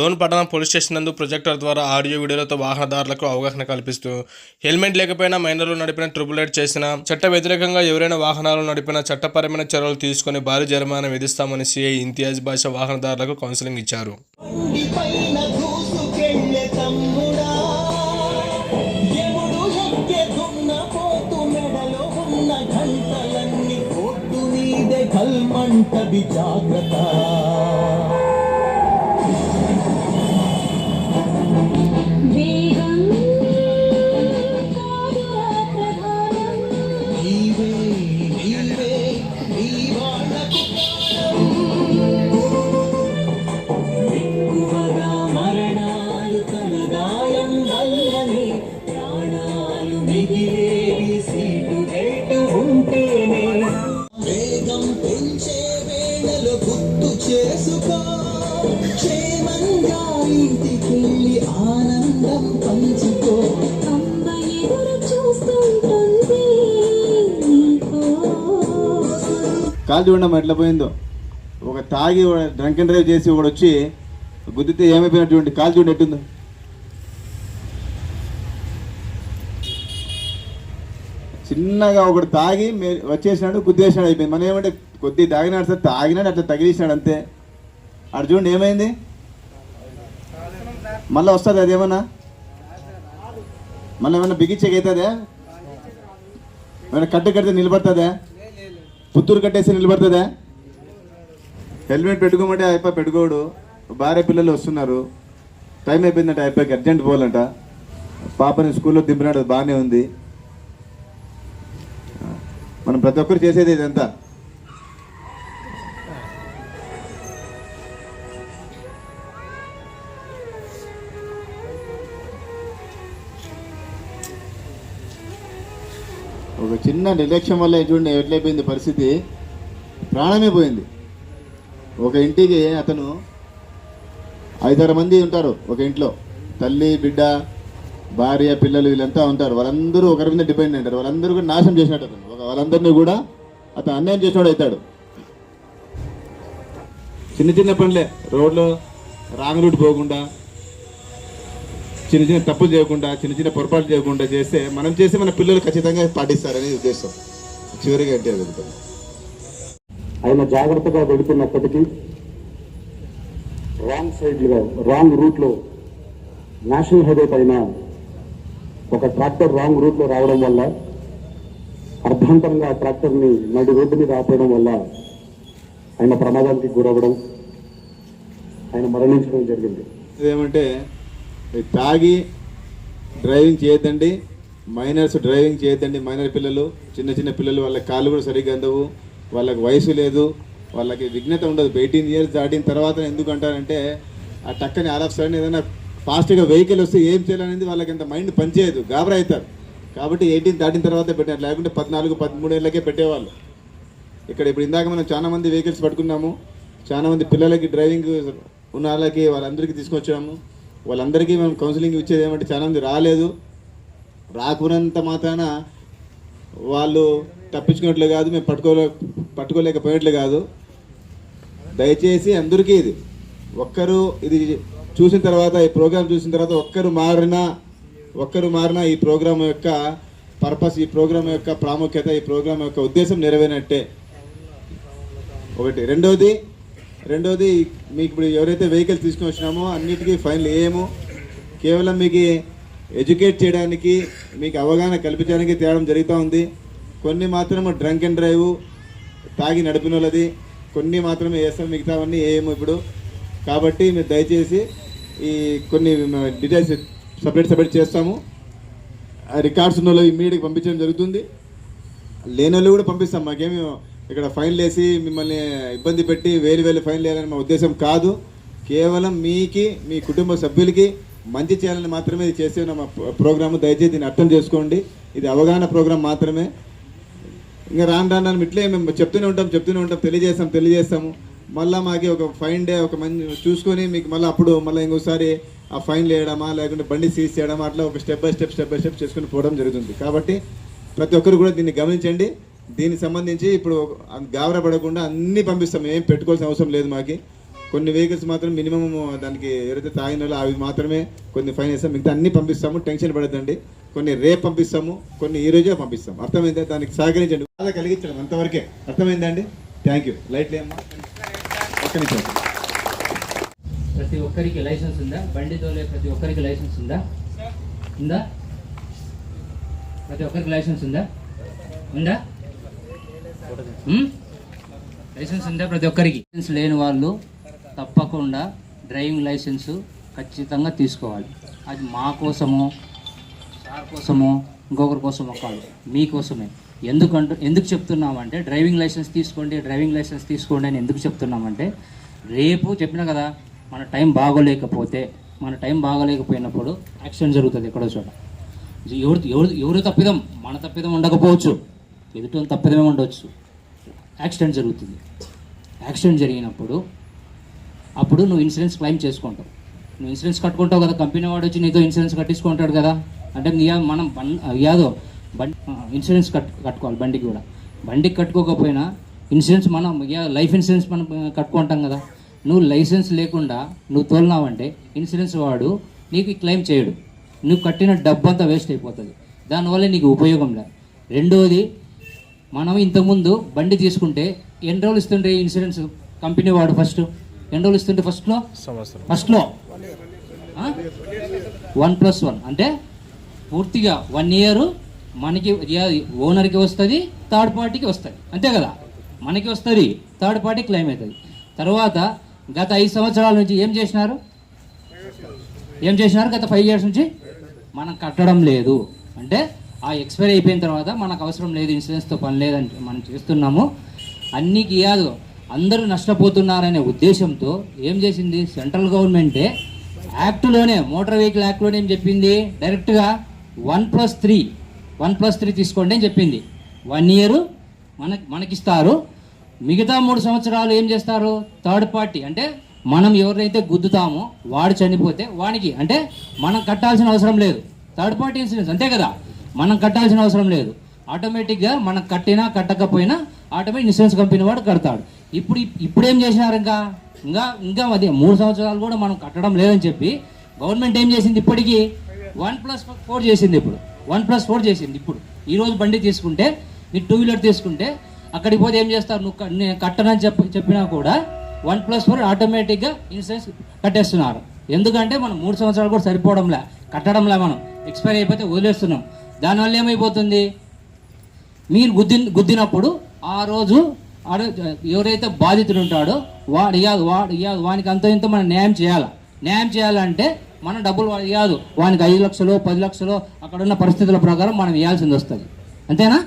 డోన్ పట్టణం police station నందు projector ద్వారా ఆడియో వీడియోలతో వాహనదారులకు అవగాహన కల్పిస్తూ హెల్మెట్ లేకపోయినా మైనర్లు నడిపిన ట్రిపుల్ ఎయిట్ చేసిన చట్ట వ్యతిరేకంగా ఎవరైనా వాహనాలు నడిపిన చట్టపరమైన చర్యలు తీసుకొని భారీ జరిమానా విధిస్తామని సిఐ ఇంతియాజ్ భాష వాహనదారులకు కౌన్సిలింగ్ ఇచ్చారు. పైన కాలు చూడడం ఎట్లా పోయిందో. ఒక తాగి డ్రంక్ అండ్ డ్రైవ్ చేసి ఒకడు వచ్చి గుద్దితే ఏమైపోయినటువంటి కాల్ చూడండి ఎట్టుందో. చిన్నగా ఒకడు తాగి మే- వచ్చేసినాడు గుద్దేసినాడు అయిపోయింది. మనం ఏమంటే కొద్ది తాగినాడు సార్ తాగినాడు అట్లా తగిలిసినాడు అంతే. అటు చూడండి ఏమైంది? మళ్ళీ వస్తుంది అది ఏమన్నా? మళ్ళీ ఏమన్నా బిగించేకి అవుతుందా ఏమైనా కట్టు కడితే నిలబడుతుందా? పుత్తూరు కట్టేసి నిలబడుతుందా? హెల్మెట్ పెట్టుకోమంటే అయిపోయి పెట్టుకోడు. భార్య పిల్లలు వస్తున్నారు. టైం అయిపోయిందంట అయిపోయి అర్జెంట్ పోవాలంట. పాపని స్కూల్లో దింపినాడు బాగానే ఉంది. మనం ప్రతి ఒక్కరు చేసేది ఇదంతా. చిన్న నిర్లక్ష్యం వల్ల చూడండి ఎట్లయిపోయింది పరిస్థితి? ప్రాణమే పోయింది. ఒక ఇంటికి అతను ఐదారు మంది ఉంటారు ఒక ఇంట్లో. తల్లి బిడ్డ భార్య పిల్లలు వీళ్ళంతా ఉంటారు. వాళ్ళందరూ ఒకరి మీద డిపెండ్ అంటారు వాళ్ళందరూ కూడా నాశనం చేసినట్టు అతను. ఒక వాళ్ళందరినీ కూడా అతను అన్యాయం చేసినాడు అవుతాడు. చిన్న చిన్న పనులే. రోడ్లో రాంగ్ రూట్ పోకుండా చిన్న చిన్న తప్పులు చేయకుండా చిన్న చిన్న పొరపాట్లు చేయకుండా చేస్తే మనం చేస్తే మన పిల్లలు ఖచ్చితంగా పాటిస్తారని ఉద్దేశం. చివరిగా అంటే వెళ్తాం ఆయన జాగ్రత్తగా వెళుతున్నప్పటికీ రాంగ్ సైడ్లో రాంగ్ రూట్లో నేషనల్ హైవే పైన ఒక ట్రాక్టర్ రాంగ్ రూట్లో రావడం వల్ల అర్ధాంతరంగా ఆ ట్రాక్టర్ని నడి రోడ్డు మీద ఆపేయడం వల్ల ఆయన ప్రమాదానికి గురవ్వడం ఆయన మరణించడం జరిగింది. ఏమంటే తాగి డ్రైవింగ్ చేయొద్దండి. మైనర్స్ డ్రైవింగ్ చేయొద్దండి. మైనర్ పిల్లలు చిన్న చిన్న పిల్లలు వాళ్ళ కాళ్ళు కూడా సరిగ్గా అందవు. వాళ్ళకి వయసు లేదు. వాళ్ళకి విఘ్నత ఉండదు. ఎయిటీన్ ఇయర్స్ దాటిన తర్వాత ఎందుకు అంటారంటే ఆ టక్కని ఆల్ ఆఫ్ సడన్ ఏదైనా ఫాస్ట్గా వెహికల్ వస్తే ఏం చేయాలనేది వాళ్ళకి అంత మైండ్ పనిచేయదు. గాబరా అవుతారు. కాబట్టి ఎయిటీన్ దాటిన తర్వాత పెట్టారు లేకుంటే పద్నాలుగు పదమూడు ఏళ్ళకే పెట్టేవాళ్ళు. ఇక్కడ ఇప్పుడు ఇందాక మనం చాలా మంది వెహికల్స్ పట్టుకున్నాము. చాలా మంది పిల్లలకి డ్రైవింగ్ ఉన్న వాళ్ళకి వాళ్ళందరికీ తీసుకొచ్చాము. వాళ్ళందరికీ మేము కౌన్సిలింగ్ ఇచ్చేది ఏమంటే చాలా మంది రాలేదు. రాకున్నంత మాత్రాన వాళ్ళు తప్పించుకున్నట్లు కాదు మేము పట్టుకోలే పట్టుకోలేకపోయినట్లు కాదు. దయచేసి అందరికీ ఇది ఒక్కరు ఇది చూసిన తర్వాత ఈ ప్రోగ్రాం చూసిన తర్వాత ఒక్కరు మారినా ఒక్కరు మారినా ఈ ప్రోగ్రాం యొక్క పర్పస్ ఈ ప్రోగ్రాం యొక్క ప్రాముఖ్యత ఈ ప్రోగ్రాం యొక్క ఉద్దేశం నెరవేరినట్టే. ఒకటి. రెండవది రెండోది మీకు ఇప్పుడు ఎవరైతే వెహికల్ తీసుకుని వచ్చినామో అన్నిటికీ ఫైన్లు ఏమో కేవలం మీకు ఎడ్యుకేట్ చేయడానికి మీకు అవగాహన కల్పించడానికి తేవడం జరుగుతూ ఉంది. కొన్ని మాత్రం డ్రంక్ అండ్ డ్రైవ్ తాగి నడిపిన వాళ్ళది కొన్ని మాత్రమే వేస్తాం మిగతావన్నీ ఏమో ఇప్పుడు. కాబట్టి మీరు దయచేసి ఈ కొన్ని డీటెయిల్స్ సపరేట్ సపరేట్ చేస్తాము. రికార్డ్స్ ఉన్న వాళ్ళు ఇమ్మీడియట్గా పంపించడం జరుగుతుంది. లేని వాళ్ళు కూడా పంపిస్తాం. మాకేమి ఇక్కడ ఫైన్లు వేసి మిమ్మల్ని ఇబ్బంది పెట్టి వేలు వేలు ఫైన్లు వేయాలని మా ఉద్దేశం కాదు. కేవలం మీకి మీ కుటుంబ సభ్యులకి మంచి చేయాలని మాత్రమే ఇది చేసే మా ప్రోగ్రాము. దయచేసి దీన్ని అర్థం చేసుకోండి. ఇది అవగాహన ప్రోగ్రాం మాత్రమే. ఇంకా రాను రాను రాను ఇట్లే మేము చెప్తూనే ఉంటాం చెప్తూనే ఉంటాం తెలియజేస్తాం తెలియజేస్తాము. మళ్ళీ మాకి ఒక ఫైన్ డే ఒక మంచి చూసుకొని మీకు మళ్ళీ అప్పుడు మళ్ళీ ఇంకోసారి ఆ ఫైన్ వేయడమా లేకుంటే బండి సీజ్ చేయడమా అట్లా ఒక step by step step by step చేసుకుని పోవడం జరుగుతుంది. కాబట్టి ప్రతి ఒక్కరు కూడా దీన్ని గమనించండి. దీనికి సంబంధించి ఇప్పుడు గావర పడకుండా అన్నీ పంపిస్తాం. ఏం పెట్టుకోవాల్సిన అవసరం లేదు మాకి. కొన్ని వెహికల్స్ మాత్రం మినిమం దానికి ఎవరైతే తాగిన అవి మాత్రమే కొన్ని ఫైన్ వేస్తాం మిగతా అన్ని పంపిస్తాము. టెన్షన్ పడద్దండి. కొన్ని రేపు పంపిస్తాము. కొన్ని ఈ రోజే పంపిస్తాం. అర్థమైందా? దానికి సహకరించండి. బాధ కలిగించడం అంతవరకే. అర్థమైందండి? థ్యాంక్ యూ లైట్ ఏమ్మా ఒక్క నిమిషం. ప్రతి ఒక్కరికి లైసెన్స్ ఉందా? బండి తోలే ప్రతి ఒక్కరికి లైసెన్స్ ఉందా? ఉందా? ప్రతి ఒక్కరికి లైసెన్స్ ఉందా? ఉందా? లైసెన్స్ ఉందా ప్రతి ఒక్కరికి? లైసెన్స్ లేని వాళ్ళు తప్పకుండా డ్రైవింగ్ లైసెన్స్ ఖచ్చితంగా తీసుకోవాలి. అది మా కోసమో సార్ కోసమో ఇంకొకరి కోసమో కాదు మీకోసమే ఎందుకంటే ఎందుకు చెప్తున్నామంటే డ్రైవింగ్ లైసెన్స్ తీసుకోండి డ్రైవింగ్ లైసెన్స్ తీసుకోండి అని ఎందుకు చెప్తున్నామంటే రేపు చెప్పిన కదా మన టైం బాగోలేకపోతే మన టైం బాగోలేకపోయినప్పుడు యాక్సిడెంట్ జరుగుతుంది ఎక్కడో చోట. ఎవరు ఎవరు ఎవరు తప్పిదం? మన తప్పిదం ఉండకపోవచ్చు. ఎదుట తప్పిదమే ఉండవచ్చు యాక్సిడెంట్ జరుగుతుంది. యాక్సిడెంట్ జరిగినప్పుడు అప్పుడు నువ్వు ఇన్సూరెన్స్ క్లెయిమ్ చేసుకుంటావు. నువ్వు ఇన్సూరెన్స్ కట్టుకుంటావు కదా కంపెనీ వాడు వచ్చి నీతో ఇన్సూరెన్స్ కట్టించుకుంటాడు కదా. అంటే నీ మనం బం యాదో బండి ఇన్సూరెన్స్ కట్ కట్టుకోవాలి బండికి కూడా. బండికి కట్టుకోకపోయినా ఇన్సూరెన్స్ మనం యా లైఫ్ ఇన్సూరెన్స్ మనం కట్టుకుంటాం కదా. నువ్వు లైసెన్స్ లేకుండా నువ్వు తోలినావంటే ఇన్సూరెన్స్ వాడు నీకు క్లెయిమ్ చేయడు. నువ్వు కట్టిన డబ్బు అంతా వేస్ట్ అయిపోతుంది. దానివల్ల నీకు ఉపయోగం లేదు రెండోది మనం ఇంతకుముందు బండి తీసుకుంటే ఎన్ని రోజులు ఇస్తుండే ఇన్సూరెన్స్ కంపెనీ వాడు ఫస్ట్ ఎన్ని రోజులు ఇస్తుండే ఫస్ట్లో ఫస్ట్లో వన్ ప్లస్ వన్ అంటే పూర్తిగా వన్ ఇయర్ మనకి ఓనర్కి వస్తుంది థర్డ్ పార్టీకి వస్తుంది. అంతే కదా? మనకి వస్తుంది థర్డ్ పార్టీ క్లెయిమ్ అవుతుంది తర్వాత గత ఐదు సంవత్సరాల నుంచి ఏం చేసినారు? ఏం చేసినారు? గత ఫైవ్ ఇయర్స్ నుంచి? మనం కట్టడం లేదు. అంటే ఆ ఎక్స్పైర్ అయిపోయిన తర్వాత మనకు అవసరం లేదు ఇన్సూరెన్స్తో పని లేదని మనం చేస్తున్నాము. అన్నీ కాదు అందరూ నష్టపోతున్నారనే ఉద్దేశంతో ఏం చేసింది? సెంట్రల్ గవర్నమెంటే యాక్ట్లోనే మోటార్ వెహికల్ యాక్ట్లోనే ఏం చెప్పింది? డైరెక్ట్గా one plus three one plus three తీసుకోండి అని చెప్పింది. వన్ ఇయర్ మన మనకిస్తారు. మిగతా మూడు సంవత్సరాలు ఏం చేస్తారు? థర్డ్ పార్టీ అంటే మనం ఎవరైతే గుద్దుతామో వాడు చనిపోతే వానికి అంటే మనం కట్టాల్సిన అవసరం లేదు. థర్డ్ పార్టీ ఇన్సూరెన్స్ అంతే కదా? మనం కట్టాల్సిన అవసరం లేదు. ఆటోమేటిక్గా మనం కట్టినా కట్టకపోయినా ఆటోమేటిక్ ఇన్సూరెన్స్ కంపెనీ వాడు కడతాడు. ఇప్పుడు ఇప్పుడేం చేసినారు ఇంకా? ఇంకా ఇంకా అదే మూడు సంవత్సరాలు కూడా మనం కట్టడం లేదని చెప్పి గవర్నమెంట్ ఏం చేసింది ఇప్పటికీ? వన్ ప్లస్ ఫోర్ చేసింది ఇప్పుడు. వన్ ప్లస్ ఫోర్ చేసింది ఇప్పుడు. ఈరోజు బండి తీసుకుంటే నీ టూ వీలర్ తీసుకుంటే అక్కడికి పోతే ఏం చేస్తారు? నువ్వు నేను కట్టనని చెప్పి చెప్పినా కూడా వన్ ప్లస్ ఫోర్ ఆటోమేటిక్గా ఇన్సూరెన్స్ కట్టేస్తున్నారు. ఎందుకంటే మనం మూడు సంవత్సరాలు కూడా సరిపోవడంలే కట్టడంలే మనం. ఎక్స్పైర్ అయిపోతే వదిలేస్తున్నాం. దానివల్ల ఏమైపోతుంది? మీరు గుద్ది గుద్దినప్పుడు ఆ రోజు ఆడ- ఎవరైతే బాధితుడు ఉంటాడో వాడు ఇయ్యాదు వాడు ఇయ్యాదు వానికి అంత ఇంత మనం న్యాయం చేయాలి? న్యాయం చేయాలంటే మన డబ్బులు వాడు ఇయ్యాదు. వానికి ఐదు లక్షలు పది లక్షలు అక్కడ ఉన్న పరిస్థితుల ప్రకారం మనం ఇవ్వాల్సింది వస్తుంది. అంతేనా?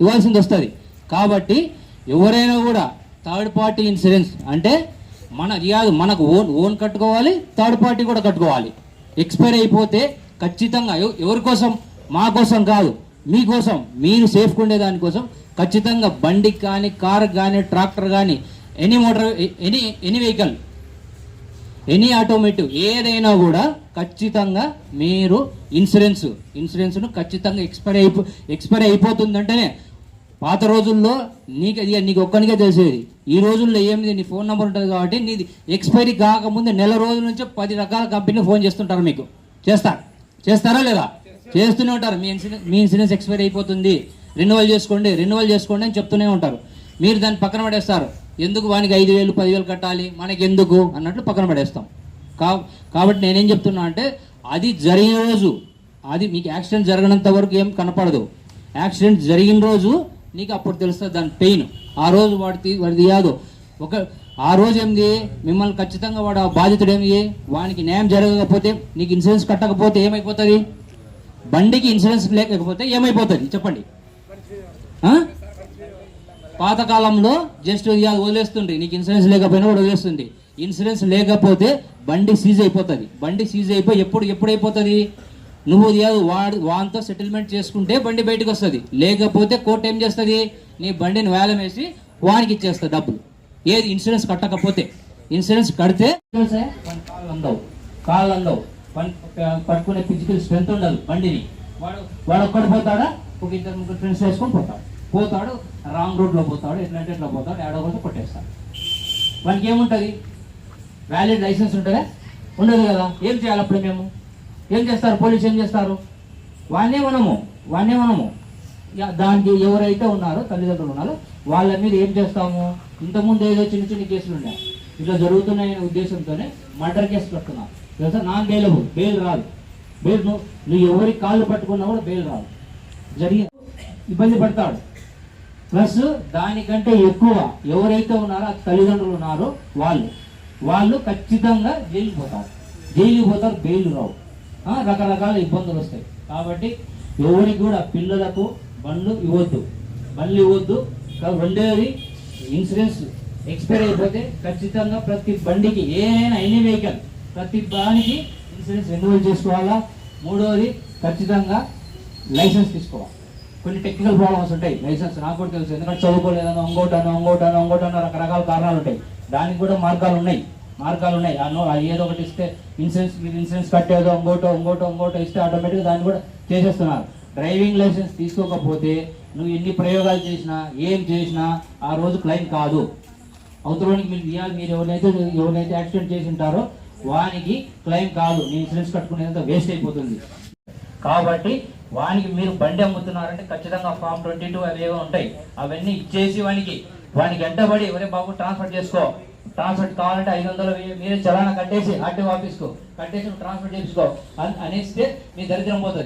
ఇవ్వాల్సింది వస్తుంది. కాబట్టి ఎవరైనా కూడా థర్డ్ పార్టీ ఇన్సూరెన్స్ అంటే మన ఇయ్యాదు మనకు ఓన్ ఓన్ కట్టుకోవాలి థర్డ్ పార్టీ కూడా కట్టుకోవాలి. ఎక్స్పైర్ అయిపోతే ఖచ్చితంగా ఎవరి కోసం మా కోసం కాదు మీకోసం మీరు సేఫ్గా ఉండే దానికోసం ఖచ్చితంగా బండికి కానీ కార్ కానీ ట్రాక్టర్ కానీ any motor any any vehicle any automotive ఏదైనా కూడా ఖచ్చితంగా మీరు ఇన్సూరెన్స్ ఇన్సూరెన్స్ను ఖచ్చితంగా ఎక్స్పైర్ అయిపో ఎక్స్పైర్ అయిపోతుందంటేనే పాత రోజుల్లో నీకు ఇక నీకు ఒక్కనికే తెలిసేది. ఈ రోజుల్లో ఏమిది నీ ఫోన్ నెంబర్ ఉంటుంది కాబట్టి నీది ఎక్స్పైరీ కాకముందే నెల రోజుల నుంచి పది రకాల కంపెనీలు ఫోన్ చేస్తుంటారు మీకు. చేస్తారు. చేస్తారా లేదా? చేస్తూనే ఉంటారు. మీ ఇన్సూరెన్స్ మీ ఇన్సూరెన్స్ ఎక్స్పైర్ అయిపోతుంది. రెన్యువల్ చేసుకోండి రెన్యువల్ చేసుకోండి అని చెప్తూనే ఉంటారు. మీరు దాన్ని పక్కన పడేస్తారు. ఎందుకు వానికి ఐదు వేలు పదివేలు కట్టాలి? మనకి ఎందుకు అన్నట్లు పక్కన పడేస్తాం. కా కాబట్టి నేనేం చెప్తున్నా అంటే అది జరిగిన రోజు అది మీకు యాక్సిడెంట్ జరగనంత వరకు ఏం కనపడదు. యాక్సిడెంట్ జరిగిన రోజు నీకు అప్పుడు తెలుస్తుంది దాని పెయిన్. ఆ రోజు వాడి వాడిది కాదు. ఒక ఆ రోజు ఏంది మిమ్మల్ని ఖచ్చితంగా వాడు ఆ బాధితుడు ఏమి వానికి న్యాయం జరగకపోతే నీకు ఇన్సూరెన్స్ కట్టకపోతే ఏమైపోతుంది? బండికి ఇన్సూరెన్స్ లేకపోతే ఏమైపోతుంది? చెప్పండి? పాతకాలంలో జస్ట్ ఇక వదిలేస్తుండే నీకు ఇన్సూరెన్స్ లేకపోయినా కూడా వదిలేస్తుంది. ఇన్సూరెన్స్ లేకపోతే బండి సీజ్ అయిపోతుంది. బండి సీజ్ అయిపోయి ఎప్పుడు ఎప్పుడు అయిపోతుంది నువ్వు ఇక వాడు వాంతో సెటిల్మెంట్ చేసుకుంటే బండి బయటకు వస్తుంది. లేకపోతే కోర్టు ఏం చేస్తుంది? నీ బండిని వేలం వేసి వానికి ఇచ్చేస్తుంది డబ్బులు. ఏది? ఇన్సూరెన్స్ కట్టకపోతే. ఇన్సూరెన్స్ కడితే కాళ్ళు అందవు కాళ్ళు అందవు పట్టుకునే ఫిజికల్ స్ట్రెంత్ ఉండదు బండిని. వాడు వాడు ఒక్కడు పోతాడా? ఒక ఇద్దరు ముగ్గురు ఫ్రెండ్స్ వేసుకొని పోతాడు. పోతాడు రాంగ్ రోడ్లో పోతాడు ఎట్లా ఎట్లా పోతాడు ఏడో పోతే కొట్టేస్తాడు. వానికి ఏముంటుంది? వ్యాలిడ్ లైసెన్స్ ఉంటుందా? ఉండదు కదా. ఏం చేయాలి అప్పుడు మేము? ఏం చేస్తారు? పోలీసు ఏం చేస్తారు? వాన్నే మనము వాన్నే మనము. దానికి ఎవరైతే ఉన్నారో తల్లిదండ్రులు ఉన్నారో వాళ్ళ మీద ఏం చేస్తాము? ఇంతకుముందు ఏదో చిన్న చిన్న కేసులు ఉన్నాయి ఇట్లా జరుగుతున్నాయనే ఉద్దేశంతోనే మర్డర్ కేసు పెట్టుకున్నాం తెలుసా నాన్ బెయిలబుల్ బెయిల్ రాదు. బెయిల్ నువ్వు నువ్వు కాళ్ళు పట్టుకున్నా కూడా బెయిల్ రాదు. జరిగి ఇబ్బంది పడతాడు. ప్లస్ దానికంటే ఎక్కువ ఎవరైతే ఉన్నారో ఆ తల్లిదండ్రులు ఉన్నారో వాళ్ళు వాళ్ళు ఖచ్చితంగా జైలుకి పోతారు. జైలుకి పోతారు బెయిల్ రావు. రకరకాల ఇబ్బందులు వస్తాయి. కాబట్టి ఎవరికి కూడా పిల్లలకు బండ్లు ఇవ్వద్దు. బండ్లు ఇవ్వద్దు. రెండేది ఇన్సూరెన్స్ ఎక్స్పైర్ అయిపోతే ఖచ్చితంగా ప్రతి బండికి ఏదైనా ఎన్ని వెహికల్ ప్రతి దానికి ఇన్సూరెన్స్ రెన్యువల్ చేసుకోవాలా? మూడోది ఖచ్చితంగా లైసెన్స్ తీసుకోవాలి. కొన్ని టెక్నికల్ ప్రాబ్లమ్స్ ఉంటాయి. లైసెన్స్ నాకు కూడా తెలుసు. ఎందుకంటే చదువుకోలేదనో ఇంకోటనో ఇంకోటనో ఇంకోటనో రకరకాల కారణాలు ఉంటాయి. దానికి కూడా మార్గాలు ఉన్నాయి. మార్గాలు ఉన్నాయి. అన్నో నో ఏదో ఒకటి ఇస్తే ఇన్సూరెన్స్ మీరు ఇన్సూరెన్స్ కట్టేదో ఇంకోటో ఇంకోటో ఇంకోటో ఇస్తే ఆటోమేటిక్గా దాన్ని కూడా చేసేస్తున్నారు. డ్రైవింగ్ లైసెన్స్ తీసుకోకపోతే నువ్వు ఎన్ని ప్రయోగాలు చేసినా ఏం చేసినా ఆ రోజు క్లైమ్ కాదు. అవతలోనికి మీరు ఇవ్వాలి మీరు ఎవరైతే ఎవరినైతే యాక్సిడెంట్ చేసి ఉంటారో వానికి క్లెయిమ్ కాదు. నీ ఇన్సూరెన్స్ కట్టుకునేంత వేస్ట్ అయిపోతుంది. కాబట్టి వానికి మీరు బండి అమ్ముతున్నారంటే ఖచ్చితంగా ఫామ్ ట్వంటీ టూ అవి ఏవో ఉంటాయి. అవన్నీ ఇచ్చేసి వానికి వానికి వెంటబడి ఎవరే బాబు ట్రాన్స్ఫర్ చేసుకో. ట్రాన్స్ఫర్ కావాలంటే ఐదు వందలు మీరే చలానా కట్టేసి ఆర్టీఓ ఆఫీస్కు కట్టేసి ట్రాన్స్ఫర్ చేసుకో అని అనేస్తే మీ దరిద్రం పోతుంది.